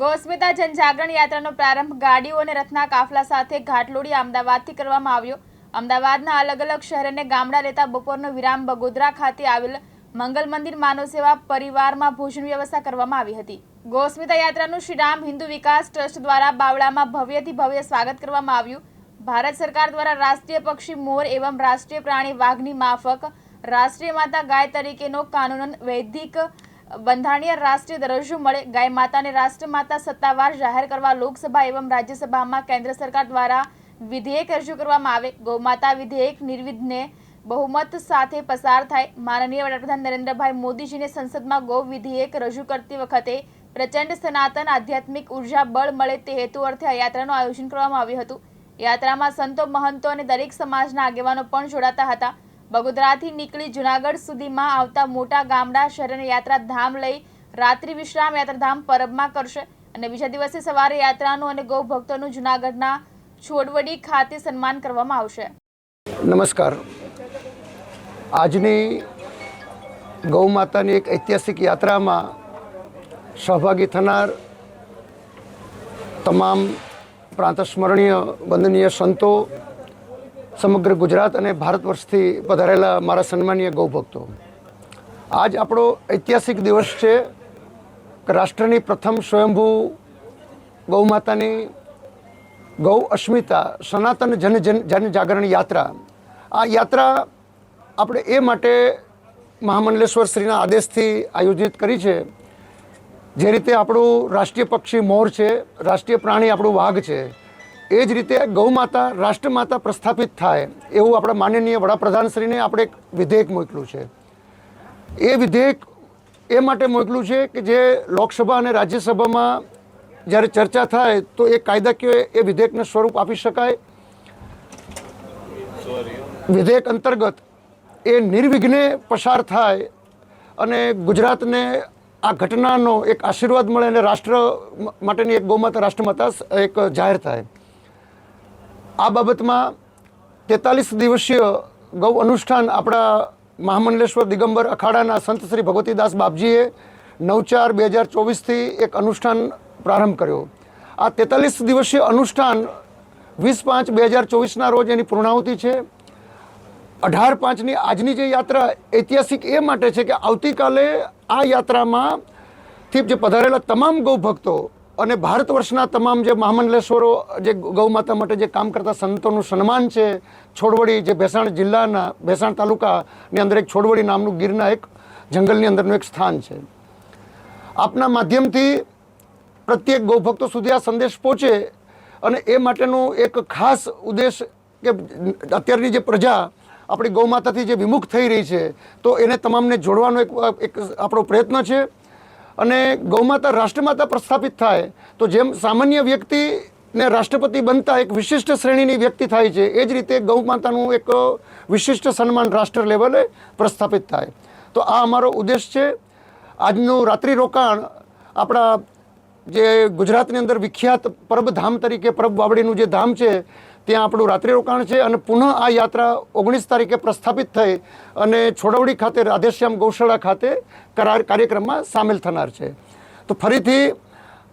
ગોસ્મિતા જનજાગરણ યાત્રાનો પ્રારંભ ગાડીઓ અને રથના કાફલા સાથે ઘાટલોડી અમદાવાદથી કરવામાં આવ્યો. અમદાવાદના અલગ અલગ શહેર અને ગામડા રહેતા બપોરનો વિરામ બગોદરા ખાતે આવેલ મંગલ મંદિર માનવ સેવા પરિવારમાં ભોજન વ્યવસ્થા કરવામાં આવી હતી. ગોસ્મિતા યાત્રાનું શ્રીરામ હિન્દુ વિકાસ ટ્રસ્ટ દ્વારા બાવળામાં ભવ્યથી ભવ્ય સ્વાગત કરવામાં આવ્યું. ભારત સરકાર દ્વારા રાષ્ટ્રીય પક્ષી મોર એવં રાષ્ટ્રીય પ્રાણી વાઘની માફક રાષ્ટ્રીય માતા ગાય તરીકેનો કાનૂનન વૈધિક બંધારણીય રાષ્ટ્રીય દરજ્જો મળે. ગાય માતાને રાષ્ટ્રમાતા સત્તાવાર જાહેર કરવા લોકસભા એવં રાજ્યસભામાં કેન્દ્ર સરકાર દ્વારા વિધેયક રજૂ કરવામાં આવે. ગૌમાતા વિધેયક નિર્વિઘ્ને બહુમત સાથે પસાર થાય. માનનીય વડાપ્રધાન નરેન્દ્રભાઈ મોદીજીને સંસદમાં ગૌ વિધેયક રજૂ કરતી વખતે પ્રચંડ સનાતન આધ્યાત્મિક ઊર્જા બળ મળે તે હેતુ અર્થે આ યાત્રાનું આયોજન કરવામાં આવ્યું હતું. યાત્રામાં સંતો મહંતો અને દરેક સમાજના આગેવાનો પણ જોડાતા હતા. બગોદરાથી નીકળી જુનાગઢ સુધીમાં આવતા મોટા ગામડા શહેરની યાત્રા ધામ લઈ રાત્રિ વિશ્રામ યાત્રાધામ પરબમાં કરશે અને બીજા દિવસે સવારે યાત્રાનું અને ગૌ ભક્તોનું જુનાગઢના છોડવડી ખાતે સન્માન કરવામાં આવશે. નમસ્કાર. આજની ગૌ માતાની એક ઐતિહાસિક યાત્રામાં સહભાગી થનાર તમામ પ્રાંતસ્મરણીય વંદનીય સંતો સમગ્ર ગુજરાત અને ભારત વર્ષથી પધારેલા મારા સન્માનીય ગૌભક્તો. આજ આપણો ઐતિહાસિક દિવસ છે. રાષ્ટ્રની પ્રથમ સ્વયંભૂ ગૌ માતાની ગૌ અસ્મિતા સનાતન જન જન જાગરણ યાત્રા. આ યાત્રા આપણે એ માટે મહામંડલેશ્વર શ્રીના આદેશથી આયોજિત કરી છે. જે રીતે આપણું રાષ્ટ્રીય પક્ષી મોર છે, રાષ્ટ્રીય પ્રાણી આપણું વાઘ છે. એ જ રીતે ગૌ માતા રાષ્ટ્રમાતા પ્રસ્થાપિત થાય એવું આપણા માનનીય વડાપ્રધાનશ્રીને આપણે એક વિધેયક મોકલ્યું છે. એ વિધેયક એ માટે મોકલ્યું છે કે જે લોકસભા અને રાજ્યસભામાં જ્યારે ચર્ચા થાય તો એ કાયદાકીય એ વિધેયકને સ્વરૂપ આપી શકાય. વિધેયક અંતર્ગત એ નિર્વિઘ્ને પસાર થાય અને ગુજરાતને આ ઘટનાનો એક આશીર્વાદ મળે અને રાષ્ટ્ર માટેની એક ગૌમાતા, રાષ્ટ્રમાતા એક જાહેર થાય. આ બાબતમાં તેતાલીસ દિવસીય ગૌ અનુષ્ઠાન આપણા મહામંડલેશ્વર દિગંબર અખાડાના સંત શ્રી ભગવતીદાસ બાપજીએ નવ ચાર બે હજાર ચોવીસથી એક અનુષ્ઠાન પ્રારંભ કર્યો. આ તેતાલીસ દિવસીય અનુષ્ઠાન વીસ પાંચ બે હજાર ચોવીસના રોજ એની પૂર્ણાહુતિ છે. અઢાર પાંચની આજની જે યાત્રા ઐતિહાસિક એ માટે છે કે આવતીકાલે આ યાત્રામાં થી જે પધારેલા તમામ ગૌ ભક્તો અને ભારત વર્ષના તમામ જે મહામંડલેશ્વરો, જે ગૌ માતા માટે જે કામ કરતા સંતોનું સન્માન છે છોડવડી જે ભેસાણ જિલ્લાના, ભેસાણ તાલુકાની અંદર એક છોડવડી નામનું ગીરના એક જંગલની અંદરનું એક સ્થાન છે. આપના માધ્યમથી પ્રત્યેક ગૌભક્તો સુધી આ સંદેશ પહોંચે અને એ માટેનું એક ખાસ ઉદ્દેશ કે અત્યારની જે પ્રજા આપણી ગૌ માતાથી જે વિમુખ થઈ રહી છે, તો એને તમામને જોડવાનો એક આપણો પ્રયત્ન છે. અને ગૌમાતા રાષ્ટ્રમાતા પ્રસ્થાપિત થાય, તો જેમ સામાન્ય વ્યક્તિને રાષ્ટ્રપતિ બનતા એક વિશિષ્ટ શ્રેણીની વ્યક્તિ થાય છે, એ જ રીતે ગૌમાતાનું એક વિશિષ્ટ સન્માન રાષ્ટ્ર લેવલે પ્રસ્થાપિત થાય. તો આ અમારો ઉદ્દેશ છે. આજનું રાત્રિ રોકાણ આપણા જે ગુજરાતની અંદર વિખ્યાત પરબધામ તરીકે, પરબ વાવડીનું જે ધામ છે, ત્યાં આપણું રાત્રિ રોકાણ છે અને પુનઃ આ યાત્રા ઓગણીસ તારીખે પ્રસ્થાપિત થઈ અને છોડવડી ખાતે રાધેશ્યામ ગૌશાળા ખાતે કરાર કાર્યક્રમમાં સામેલ થનાર છે. તો ફરીથી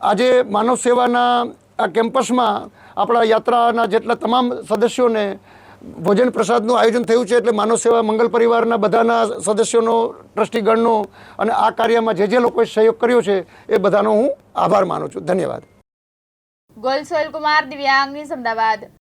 આજે માનવ સેવાના આ કેમ્પસમાં આપણા યાત્રાના જેટલા તમામ સદસ્યોને ભોજન પ્રસાદનું આયોજન થયું છે એટલે માનવ સેવા મંગલ પરિવારના બધાના સદસ્યોનો, ટ્રસ્ટીગણનો અને આ કાર્યમાં જે જે લોકોએ સહયોગ કર્યો છે એ બધાનો હું આભાર માનું છું. ધન્યવાદ. ગોલસોલ કુમાર દિવ્યાંગની અમદાવાદ.